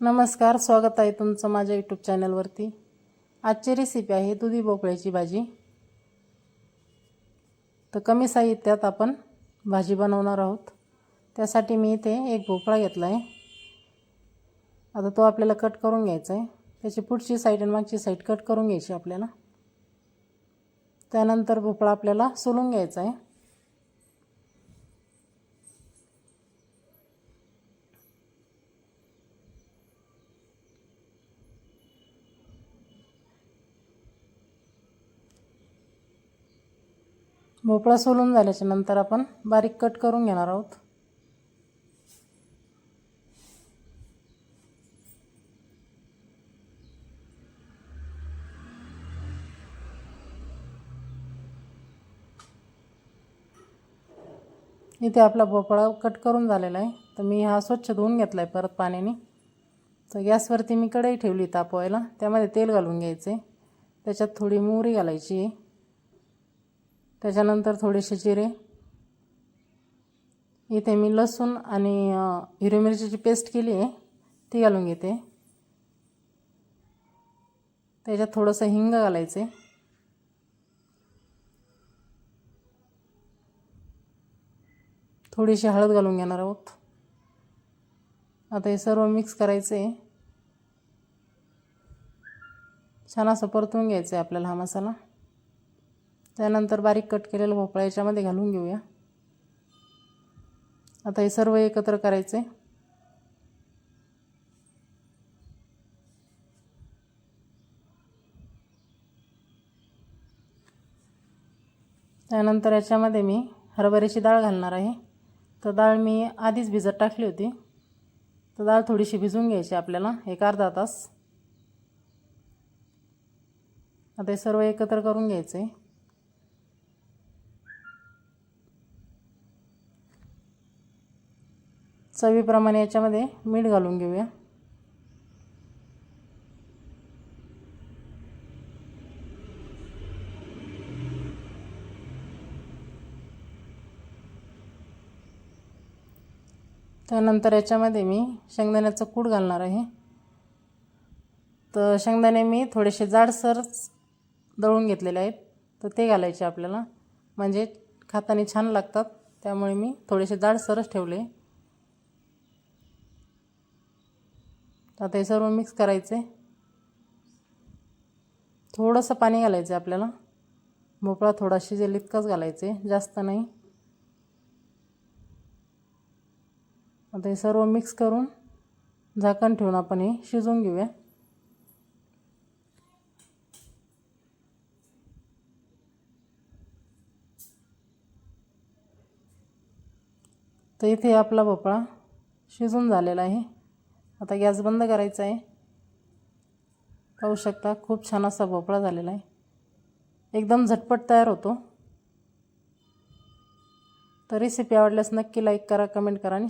नमस्कार स्वागत आहे तुमचं माझ्या यूट्यूब चॅनलवरती. आजची रेसिपी आहे दुधी भोपळ्याची भाजी. तर कमी साहित्यात आपण भाजी बनवणार आहोत. त्यासाठी मी इथे एक भोपळा घेतला आहे आता तो आपल्याला कट करून घ्यायचा आहे त्याची पुढची साईड आणि मागची साईड कट करून घ्यायची आपल्याला. त्यानंतर भोपळा आपल्याला सोलून घ्यायचा आहे भोपळा सोलून झाल्याच्यानंतर आपण बारीक कट करून घेणार आहोत. इथे आपला भोपळा कट करून झालेला आहे. तर मी हा स्वच्छ धुवून घेतला आहे परत पाण्याने. तर गॅसवरती मी कढई ठेवली तापवायला. त्यामध्ये तेल घालून घ्यायचे त्याच्यात थोडी मोहरी घालायची आहे. त्याच्यानंतर थोडेसे जिरे इथे मी लसूण आणि हिरवी मिरचीची पेस्ट केली आहे ती घालून घेते. त्याच्यात थोडंसं हिंग घालायचं. आहे थोडीशी हळद घालून घेणार आहोत. आता हे सर्व मिक्स करायचं. आहे छान असं परतून घ्यायचं आहे आपल्याला हा मसाला. त्यानंतर बारीक कट केलेलं भोपळा याच्यामध्ये घालून घेऊया. आता हे सर्व एकत्र करायचे त्यानंतर याच्यामध्ये मी हरभऱ्याची डाळ घालणार आहे. तर डाळ मी आधीच भिजत टाकली होती. तर डाळ थोडीशी भिजून घ्यायची आपल्याला एक अर्धा तास. आता हे सर्व एकत्र करून घ्यायचं आहे चवीप्रमाणे याच्यामध्ये मीठ घालून घेऊया. त्यानंतर याच्यामध्ये मी शेंगदाण्याचं कूड घालणार आहे. तर शेंगदाणे मी थोडेसे जाडसर दळून घेतलेले आहेत. तर ते घालायचे आपल्याला. म्हणजे खाताने छान लागतात. त्यामुळे मी थोडेसे जाडसरच ठेवले. आता हे सर्व मिक्स करायचे थोडंसं पाणी घालायचं आपल्याला. भोपळा थोडा शिजेल इतकंच घालायचे जास्त नाही. आता हे सर्व मिक्स करून झाकण ठेवून आपण हे शिजवून घेऊया. तर इथे आपला भोपळा शिजून झालेला आहे. आता गॅस बंद करायचा आहे. पाहू शकता खूप छान असा भोपळा झालेला आहे. एकदम झटपट तयार होतो. तर रेसिपी आवडल्यास नक्की लाईक करा कमेंट करा आणि